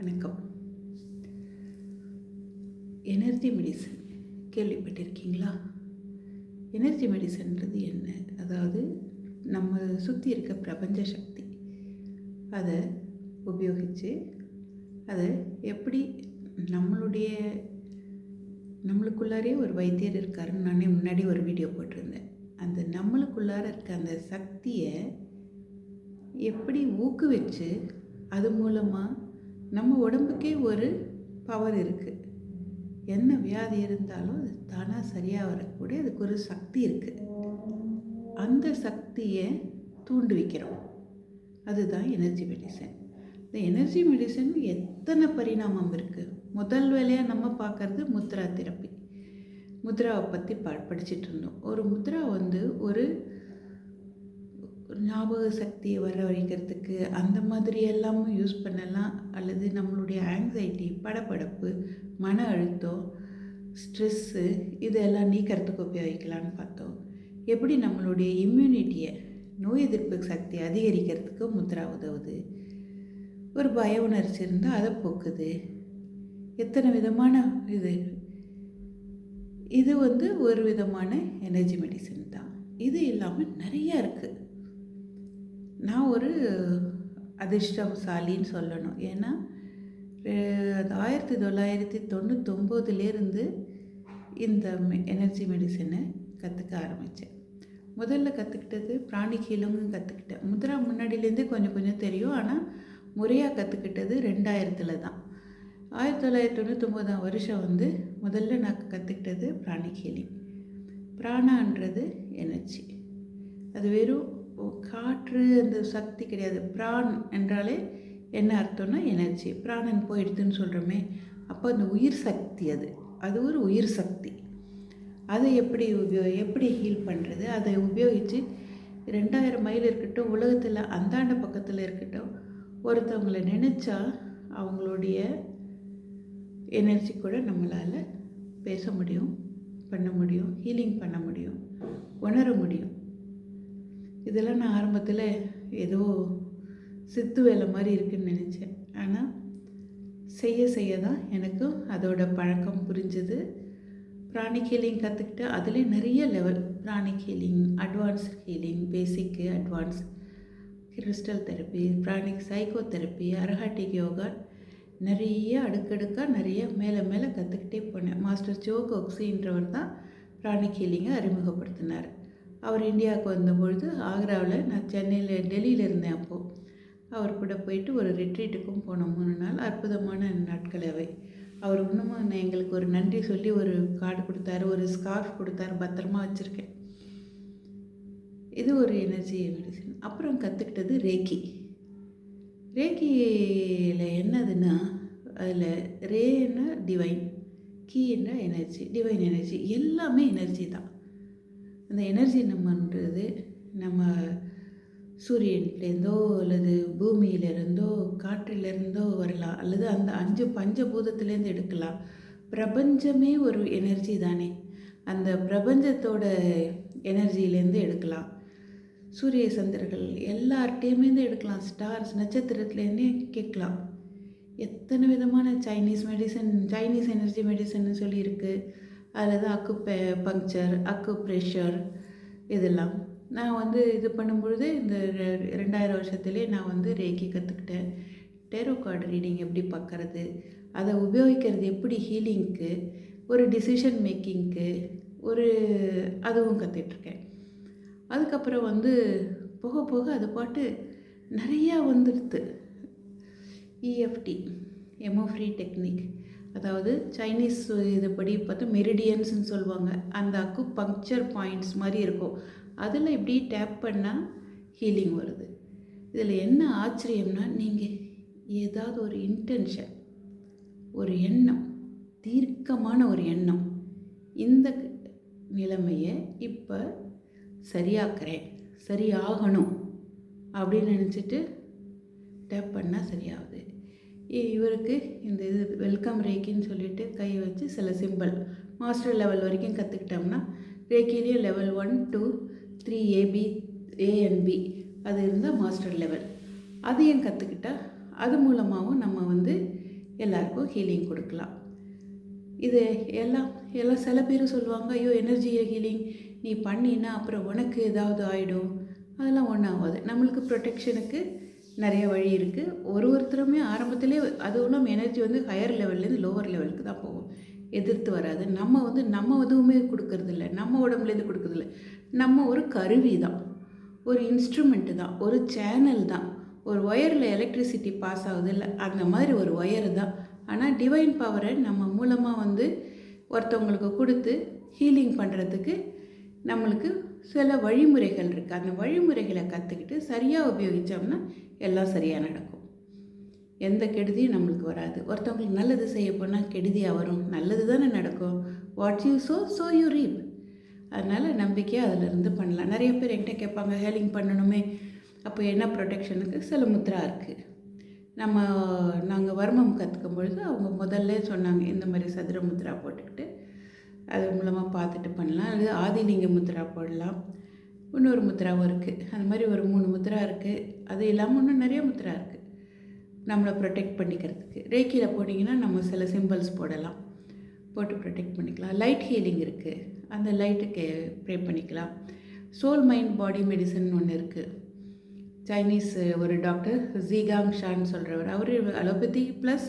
வணக்கம். Energy medicine கேள்விப்பட்டிருக்கீங்களா? Energy மெடிசன்றது என்ன? அதாவது நம்ம சுற்றி இருக்க பிரபஞ்ச சக்தி. அதை உபயோகித்து அதை எப்படி நம்மளுடைய நம்மளுக்குள்ளாரே ஒரு வைத்தியர் இருக்காருன்னு நானே முன்னாடி ஒரு வீடியோ போட்டிருந்தேன். அந்த நம்மளுக்குள்ளார இருக்க அந்த சக்தியை எப்படி ஊக்குவிச்சு அது மூலமாக நம்ம உடம்புக்கே ஒரு பவர் இருக்குது என்ன வியாதி இருந்தாலும் அது தானாக சரியாக வரக்கூடிய அதுக்கு ஒரு சக்தி இருக்குது அந்த சக்தியை தூண்டுவிக்கிறோம் அதுதான் எனர்ஜி மெடிசன் இந்த எனர்ஜி மெடிசன் எத்தனை பரிணாமம் இருக்குது முதல் வேலையாக நம்ம பார்க்குறது முத்ரா தெரப்பி முத்ராவை பற்றி ப படிச்சுட்டு இருந்தோம். ஒரு முத்ரா வந்து ஒரு ஒரு ஞாபக சக்தியை வர வைக்கிறதுக்கு அந்த மாதிரி எல்லாமும் யூஸ் பண்ணலாம். அல்லது நம்மளுடைய ஆங்ஸைட்டி படப்படப்பு மன அழுத்தம் ஸ்ட்ரெஸ்ஸு இதெல்லாம் நீக்கிறதுக்கு உபயோகிக்கலான்னு பார்த்தோம். எப்படி நம்மளுடைய இம்யூனிட்டியை நோய் எதிர்ப்பு சக்தி அதிகரிக்கிறதுக்கு முத்ரா உதவுது? ஒரு பய உணர்ச்சி இருந்தால் அதை போக்குது. எத்தனை விதமான இது? இது வந்து ஒரு விதமான எனர்ஜி மெடிசன் தான். இது இல்லாமல் நிறையா இருக்குது நான் ஒரு அதிர்ஷ்டசாலின்னு சொல்லணும். ஏன்னா அது ஆயிரத்தி தொள்ளாயிரத்தி தொண்ணூத்தொம்போதுலேருந்து இந்த எனர்ஜி மெடிசனை கற்றுக்க ஆரம்பித்தேன் முதல்ல கற்றுக்கிட்டது பிராணி கீழங்கும் கற்றுக்கிட்டேன் முத்ரா முன்னாடியிலேருந்து கொஞ்சம் கொஞ்சம் தெரியும். ஆனால் முறையாக கற்றுக்கிட்டது ரெண்டாயிரத்தில் தான். ஆயிரத்தி தொள்ளாயிரத்தி தொண்ணூத்தொம்போதாம் வருஷம் வந்து முதல்ல நான் கற்றுக்கிட்டது பிராணி ஹீலிங் பிராணான்றது எனர்ஜி அது வெறும் காற்று அந்த சக்தி கிடையாது. பிரான் என்றாலே என்ன அர்த்தம்னா எனர்ஜி. பிராணன் போயிடுதுன்னு சொல்கிறோமே அப்போ அந்த உயிர் சக்தி அது. அது ஒரு உயிர் சக்தி. அதை எப்படி உபயோ எப்படி ஹீல் பண்ணுறது அதை உபயோகித்து ரெண்டாயிரம் மைல் இருக்கட்டும் உலகத்தில் அந்தாண்ட பக்கத்தில் இருக்கட்டும் ஒருத்தவங்களை நினச்சா அவங்களுடைய எனர்ஜி கூட நம்மளால் பேச முடியும் பண்ண முடியும் ஹீலிங் பண்ண முடியும் உணர முடியும். இதெல்லாம் நான் ஆரம்பத்தில் ஏதோ சித்து வேலை மாதிரி இருக்குன்னு நினச்சேன். ஆனால் செய்ய செய்ய தான் எனக்கும் அதோட பழக்கம் புரிஞ்சுது. பிராணி ஹீலிங் கற்றுக்கிட்டு அதிலே நிறைய level pranic healing advance healing basic advance crystal therapy pranic psycho therapy arhatic yoga நிறைய அடுக்கடுக்காக நிறைய மேலே மேலே கற்றுக்கிட்டே போனேன். மாஸ்டர் ஜோ கோக்ஸின்றவர் தான் பிராணி ஹீலிங்கை அறிமுகப்படுத்தினார். அவர் இந்தியாவுக்கு வந்தபொழுது ஆக்ராவில் நான் சென்னையில் டெல்லியில் இருந்தேன் அப்போது அவர் கூட போயிட்டு ஒரு ரிட்ரீட்டுக்கும் போனோம். மூணு நாள் அற்புதமான நாட்கள் அவை. அவர் இன்னமும் எங்களுக்கு ஒரு நன்றி சொல்லி ஒரு கார்டு கொடுத்தாரு ஒரு ஸ்கார்ஃப் கொடுத்தாரு பத்திரமா வச்சுருக்கேன். இது ஒரு எனர்ஜி மெடிசன் அப்புறம் கற்றுக்கிட்டது ரேக்கி ரேக்கியில் என்னதுன்னா அதில் ரேன்னா டிவைன் கீன்னா எனர்ஜி டிவைன் எனர்ஜி எல்லாமே எனர்ஜி தான். அந்த எனர்ஜி நம்மன்றது நம்ம சூரியன்லேருந்தோ அல்லது பூமியிலிருந்தோ காற்றிலிருந்தோ வரலாம். அல்லது அந்த அஞ்சு பஞ்சபூதத்துலேருந்து எடுக்கலாம். பிரபஞ்சமே ஒரு எனர்ஜி தானே. அந்த பிரபஞ்சத்தோட எனர்ஜியிலேருந்து எடுக்கலாம். சூரிய சந்திரர்கள் எல்லார்ட்டையுமேருந்து எடுக்கலாம். ஸ்டார்ஸ் நட்சத்திரத்துலேருந்தே கேட்கலாம். எத்தனை விதமான Chinese medicine Chinese energy medicine சொல்லியிருக்கு. அல்லது அக்கு பே பங்க்சர் அக்கு ப்ரெஷர் இதெல்லாம். நான் வந்து இது பண்ணும்பொழுது இந்த ரெண்டாயிரம் வருஷத்துலேயே நான் வந்து ரேக்கி கற்றுக்கிட்டேன் டேரோ கார்டு ரீடிங் எப்படி பார்க்கறது அதை உபயோகிக்கிறது எப்படி ஹீலிங்க்கு ஒரு டிசிஷன் மேக்கிங்க்கு ஒரு அதுவும் கற்றுட்ருக்கேன் அதுக்கப்புறம் வந்து போக போக அது பாட்டு நிறையா வந்துடுது இஎஃப்டி எமோஃப்ரீ டெக்னிக் அதாவது சைனீஸ் இதுபடி பார்த்தா மெரிடியன்ஸ்னு சொல்லுவாங்க. அந்த அக்கு பங்க்சர் பாயிண்ட்ஸ் மாதிரி இருக்கும். அதில் இப்படி டேப் பண்ணால் ஹீலிங் வருது. இதில் என்ன ஆச்சரியம்னா நீங்கள் ஏதாவது ஒரு இன்டென்ஷன் ஒரு எண்ணம் தீர்க்கமான ஒரு எண்ணம் இந்த நிலைமையை இப்போ சரியாக்குறேன் சரியாகணும் அப்படின்னு நினச்சிட்டு டேப் பண்ணால் சரியாகுது. இவருக்கு இந்த இது வெல்கம் ரேக்கின்னு சொல்லிட்டு கை வச்சு சில சிம்பிள் மாஸ்டர் லெவல் வரைக்கும் கற்றுக்கிட்டோம்னா ரேக்கிலேயே level one two three AB ANB அது இருந்தால் மாஸ்டர் லெவல் அதையும் கற்றுக்கிட்டால் அது மூலமாகவும் நம்ம வந்து எல்லாருக்கும் ஹீலிங் கொடுக்கலாம். இது எல்லாம் எல்லாம் சில பேர் சொல்லுவாங்க ஐயோ எனர்ஜி ஹீலிங் நீ பண்ணினா அப்புறம் உனக்கு ஏதாவது ஆகிடும் அதெல்லாம் ஒன்றும் ஆகாது. நம்மளுக்கு ப்ரொடெக்ஷனுக்கு நிறைய வழி இருக்குது ஒரு ஒருத்தருமே ஆரம்பத்திலே அதுவும் நம்ம எனர்ஜி வந்து ஹையர் லெவல்லேருந்து லோவர் லெவலுக்கு தான் போகும். எதிர்த்து வராது. நம்ம வந்து நம்ம எதுவுமே கொடுக்கறதில்ல. நம்ம உடம்புலேருந்து கொடுக்கறதில்ல. நம்ம ஒரு கருவி தான். ஒரு இன்ஸ்ட்ருமெண்ட்டு தான். ஒரு சேனல் தான். ஒரு ஒயரில் எலக்ட்ரிசிட்டி பாஸ் ஆகுது இல்லை அந்த மாதிரி ஒரு ஒயர் தான். ஆனால் டிவைன் பவரை நம்ம மூலமாக வந்து ஒருத்தவங்களுக்கு கொடுத்து ஹீலிங் பண்ணுறதுக்கு நம்மளுக்கு சில வழிமுறைகள் இருக்குது அந்த வழிமுறைகளை கற்றுக்கிட்டு சரியாக உபயோகித்தோம்னா எல்லாம் சரியாக நடக்கும். எந்த கெடுதியும் நம்மளுக்கு வராது. ஒருத்தவங்களுக்கு நல்லது செய்ய போனால் கெடுதியாக வரும். நல்லது தானே நடக்கும். What you sow so you reap அதனால் நம்பிக்கையாக அதிலிருந்து பண்ணலாம். நிறைய பேர் என்கிட்ட கேட்பாங்க ஹேலிங் பண்ணணுமே. அப்போ என்ன ப்ரொடெக்ஷனுக்கு சில முத்ரா இருக்குது நம்ம நாங்கள் வர்மம் கற்றுக்கும் பொழுது அவங்க முதல்ல சொன்னாங்க இந்த மாதிரி சதுர முத்ரா போட்டுக்கிட்டு அது மூலமாக பார்த்துட்டு பண்ணலாம். அல்லது ஆதிலிங்க முத்ரா போடலாம். இன்னொரு முத்ராவும் இருக்குது அந்த மாதிரி ஒரு மூணு முத்ரா இருக்குது அது இல்லாமல் இன்னும் நிறைய முத்ரா இருக்குது நம்மளை ப்ரொடெக்ட் பண்ணிக்கிறதுக்கு. ரேக்கியில் போனீங்கன்னா நம்ம சில சிம்பிள்ஸ் போடலாம். போட்டு ப்ரொடெக்ட் பண்ணிக்கலாம். லைட் ஹீலிங் இருக்குது அந்த லைட்டுக்கு ப்ரே பண்ணிக்கலாம். சோல் மைண்ட் பாடி மெடிசன் ஒன்று இருக்குது சைனீஸ் ஒரு டாக்டர் ஜீகாங் ஷான்னு சொல்கிறவர் அவர் அலோபதி ப்ளஸ்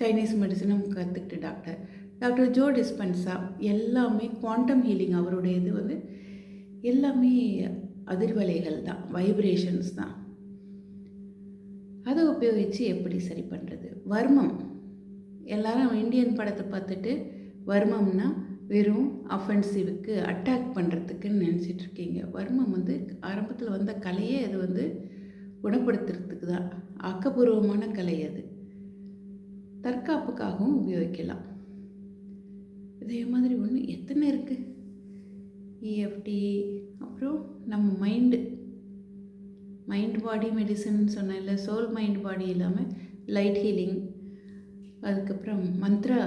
சைனீஸ் மெடிசனும் கற்றுக்கிட்டு டாக்டர் டாக்டர் ஜோ டிஸ்பென்ஸா எல்லாமே குவாண்டம் ஹீலிங் அவருடைய இது வந்து எல்லாமே அதிர்வலைகள் தான் வைப்ரேஷன்ஸ் தான். அதை உபயோகித்து எப்படி சரி பண்ணுறது வர்மம். எல்லாரும் இந்தியன் படத்தை பார்த்துட்டு வர்மம்னா வெறும் அஃபென்சிவுக்கு அட்டாக் பண்ணுறதுக்குன்னு நினச்சிட்ருக்கீங்க. வர்மம் வந்து ஆரம்பத்தில் வந்த கலையே அது வந்து குணப்படுத்துறதுக்கு தான். ஆக்கப்பூர்வமான கலை அது. தற்காப்புக்காகவும் உபயோகிக்கலாம். இதே மாதிரி ஒன்று எத்தனை இருக்குது இஎஃப்டி அப்புறம் நம்ம மைண்டு மைண்ட் பாடி மெடிசன் சொன்னேன்ல சோல் மைண்ட் பாடி இல்லாமல் லைட் ஹீலிங் அதுக்கப்புறம் மந்த்ரா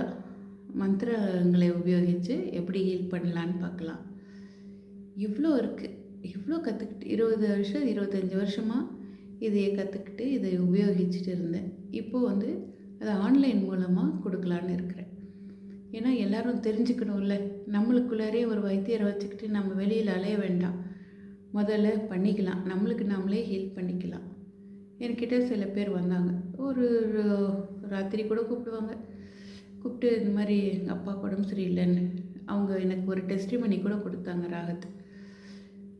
மந்திரங்களை உபயோகித்து எப்படி ஹீல் பண்ணலான்னு பார்க்கலாம். இவ்வளோ இருக்குது இவ்வளோ கற்றுக்கிட்டு இருபது வருஷம் இருபத்தஞ்சி வருஷமாக இதையை கற்றுக்கிட்டு இதை உபயோகிச்சுட்டு இருந்தேன். இப்போது வந்து அதை ஆன்லைன் மூலமாக கொடுக்கலான்னு இருக்கிறேன். ஏன்னா எல்லோரும் தெரிஞ்சுக்கணும்ல. நம்மளுக்குள்ளாரே ஒரு வைத்தியரை வச்சுக்கிட்டு நம்ம வெளியில் அலைய வேண்டாம். முதல்ல பண்ணிக்கலாம். நம்மளுக்கு நம்மளே ஹெல்ப் பண்ணிக்கலாம். என்கிட்ட சில பேர் வந்தாங்க. ஒரு ராத்திரி கூட கூப்பிடுவாங்க. கூப்பிட்டு இந்த மாதிரி எங்கள் அப்பா உடம்பு சரியில்லைன்னு. அவங்க எனக்கு ஒரு டெஸ்டிமனி கூட கொடுத்தாங்க ராகத்து.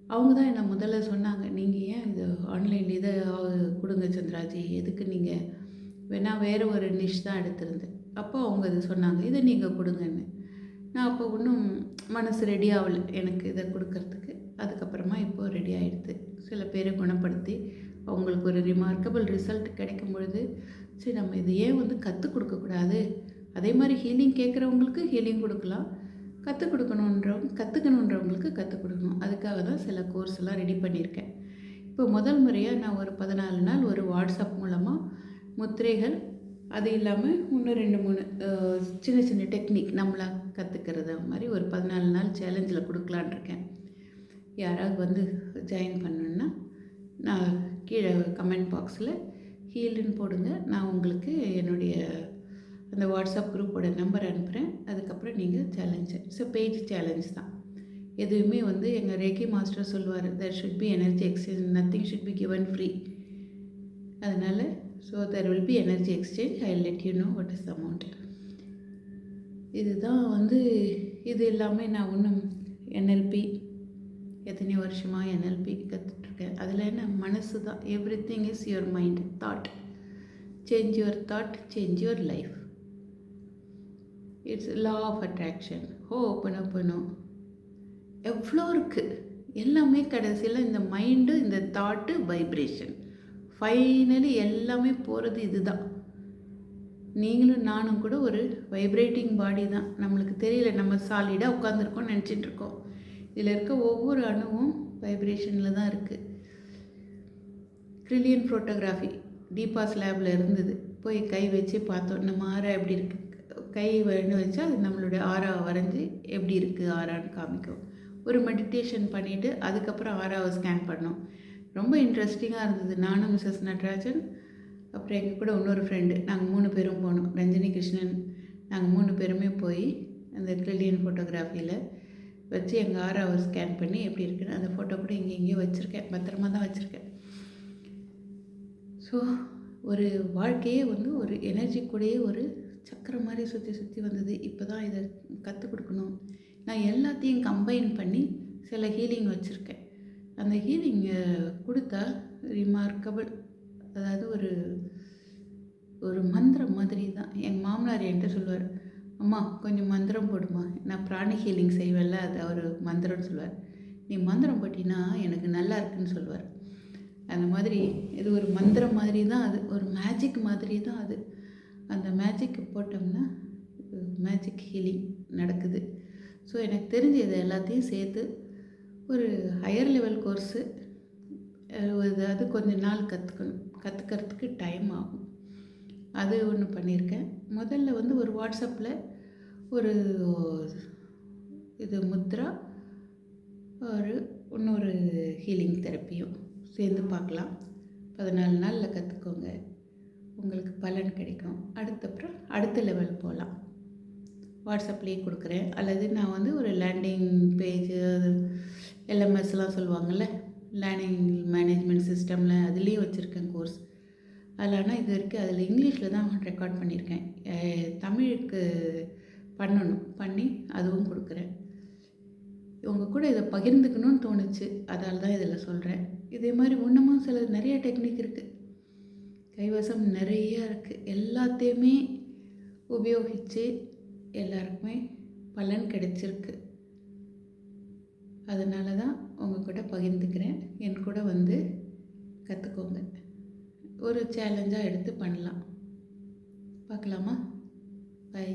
அவங்க தான் என்னை முதல்ல சொன்னாங்க. நீங்கள் ஏன் இது ஆன்லைனில் இதை கொடுங்க சந்திராஜி. எதுக்கு நீங்கள் வேணால் வேறு ஒரு நிஷ் தான் எடுத்திருந்தேன். அப்போ அவங்க இது சொன்னாங்க இதை நீங்கள் கொடுங்கன்னு. நான் அப்போ ஒன்றும் மனசு ரெடி ஆகலை எனக்கு இதை கொடுக்கறதுக்கு. அதுக்கப்புறமா இப்போது ரெடி ஆகிடுது சில பேரை குணப்படுத்தி அவங்களுக்கு ஒரு ரிமார்க்கபிள் ரிசல்ட் கிடைக்கும் பொழுது சரி நம்ம இது ஏன் வந்து கற்றுக் கொடுக்கக்கூடாது? அதே மாதிரி ஹீலிங் கேட்குறவங்களுக்கு ஹீலிங் கொடுக்கலாம். கற்றுக் கொடுக்கணுன்றவங்க கற்றுக்கணுன்றவங்களுக்கு கற்றுக் கொடுக்கணும். அதுக்காக தான் சில கோர்ஸ் எல்லாம் ரெடி பண்ணியிருக்கேன். இப்போ முதல் முறையாக நான் ஒரு பதினாலு நாள் ஒரு வாட்ஸ்அப் மூலமாக முத்திரைகள் அது இல்லாமல் இன்னும் ரெண்டு மூணு சின்ன சின்ன டெக்னிக் நம்மளாக கற்றுக்கிறது மாதிரி ஒரு பதினாலு நாள் சேலஞ்சில் கொடுக்கலான் இருக்கேன். யாராவது வந்து ஜாயின் பண்ணணுன்னா நான் கீழே கமெண்ட் பாக்ஸில் ஹீல்டுன்னு போடுங்க. நான் உங்களுக்கு என்னுடைய அந்த வாட்ஸ்அப் குரூப்போட நம்பர் அனுப்புகிறேன் அதுக்கப்புறம் நீங்கள் சேலஞ்சு ஸோ பேஜ் சேலஞ்ச் தான். எதுவுமே வந்து எங்கள் ரேகி மாஸ்டர் சொல்லுவார் there should be energy exchange nothing should be given free அதனால் so there will be energy exchange I let you know what is amount இதுதான் வந்து இது எல்லாமே நான் ஒன்றும் என்எல்பி எத்தனை வருஷமாக என்எல்பி கற்றுட்ருக்கேன் அதில் என்ன? மனசு தான் everything is your mind thought change your thought change your life it's law of attraction ஹோ ஓப்பன் ஓப்பனும் எவ்வளோ இருக்குது எல்லாமே கடைசியில் இந்த மைண்டு இந்த தாட்டு வைப்ரேஷன் ஃபைனலி எல்லாமே போகிறது இதுதான். நீங்களும் நானும் கூட ஒரு வைப்ரேட்டிங் பாடி தான். நம்மளுக்கு தெரியல நம்ம சாலிடாக உட்காந்துருக்கோம்னு நினச்சிட்ருக்கோம் இதில் இருக்க ஒவ்வொரு அணுவும் வைப்ரேஷனில் தான் இருக்குது க்ரில்லியன் ஃபோட்டோகிராஃபி டீபாஸ் லேபில் இருந்தது. போய் கை வச்சு பார்த்தோம் நம்ம ஆறா எப்படி இருக்குது கை வேண்டு வச்சா அது நம்மளுடைய ஆறா வரைஞ்சி எப்படி இருக்குது ஆறான்னு காமிக்கும். ஒரு மெடிடேஷன் பண்ணிவிட்டு அதுக்கப்புறம் ஆறாவை ஸ்கேன் பண்ணோம். ரொம்ப இன்ட்ரெஸ்டிங்காக இருந்தது. நானும் மிஸ்ஸஸ் நட்ராஜன் அப்புறம் எங்கள் கூட இன்னொரு ஃப்ரெண்டு நாங்கள் மூணு பேரும் போனோம். ரஞ்சினி கிருஷ்ணன் நாங்கள் மூணு பேருமே போய் அந்த கிரில்லியன் ஃபோட்டோகிராஃபியில் வச்சு எங்கள் ஆறாவை ஸ்கேன் பண்ணி எப்படி இருக்குன்னு அந்த ஃபோட்டோ கூட இங்கே எங்கேயோ வச்சுருக்கேன். பத்திரமா தான் வச்சுருக்கேன். ஸோ ஒரு வாழ்க்கையே வந்து ஒரு எனர்ஜி கூடயே ஒரு சக்கரம் மாதிரி சுற்றி சுற்றி வந்தது. இப்போ தான் இதை கற்றுக் கொடுக்கணும். நான் எல்லாத்தையும் கம்பைன் பண்ணி சில ஹீலிங் வச்சுருக்கேன். அந்த ஹீலிங்கை கொடுத்தா ரிமார்க்கபிள் அதாவது ஒரு ஒரு மந்திரம் மாதிரி தான் எங்கள் மாமனார் என்கிட்ட சொல்லுவார் அம்மா கொஞ்சம் மந்திரம் போடுமா? நான் பிராணி ஹீலிங் செய்வேன்ல அது அவர் மந்திரம்னு சொல்லுவார். நீ மந்திரம் போட்டினா எனக்கு நல்லா இருக்குன்னு சொல்லுவார். அந்த மாதிரி இது ஒரு மந்திரம் மாதிரி தான் அது ஒரு மேஜிக் மாதிரி தான் அது. அந்த மேஜிக் போட்டோம்னா மேஜிக் ஹீலிங் நடக்குது. ஸோ எனக்கு தெரிஞ்ச இது எல்லாத்தையும் சேர்த்து ஒரு ஹையர் லெவல் கோர்ஸு அது கொஞ்ச நாள் கற்றுக்கணும் கற்றுக்கிறதுக்கு டைம் ஆகும். அது ஒன்று பண்ணியிருக்கேன் முதல்ல வந்து ஒரு வாட்ஸ்அப்பில் ஒரு இது முத்ரா ஒரு இன்னொரு ஹீலிங் தெரப்பியும் சேர்ந்து பார்க்கலாம். பதினாலு நாளில் கற்றுக்கோங்க உங்களுக்கு பலன் கிடைக்கும். அடுத்தப்புறம் அடுத்த லெவல் போகலாம் வாட்ஸ்அப்லேயே கொடுக்குறேன். அல்லது நான் வந்து ஒரு லேண்டிங் பேஜ் எல்எம்எஸ்லாம் சொல்லுவாங்கள்ல லேர்னிங் மேனேஜ்மெண்ட் சிஸ்டமில் அதுலேயும் வச்சுருக்கேன் கோர்ஸ் அதில் ஆனால் இது வரைக்கும் அதில் இங்கிலீஷில் தான் ரெக்கார்ட் பண்ணியிருக்கேன் தமிழுக்கு பண்ணணும் பண்ணி அதுவும் கொடுக்குறேன். உங்கள் கூட இதை பகிர்ந்துக்கணும்னு தோணுச்சு. அதால் தான் இதில் சொல்கிறேன் இதே மாதிரி இன்னமும் சில நிறைய டெக்னிக் இருக்குது கைவசம் நிறைய இருக்குது எல்லாத்தையுமே உபயோகித்து எல்லாருக்குமே பலன் கிடைச்சிருக்கு. அதனால தான் உங்கள் கூட பகிர்ந்துக்கிறேன். என் கூட வந்து கற்றுக்கோங்க ஒரு சேலஞ்சாக எடுத்து பண்ணலாம். பார்க்கலாமா? பை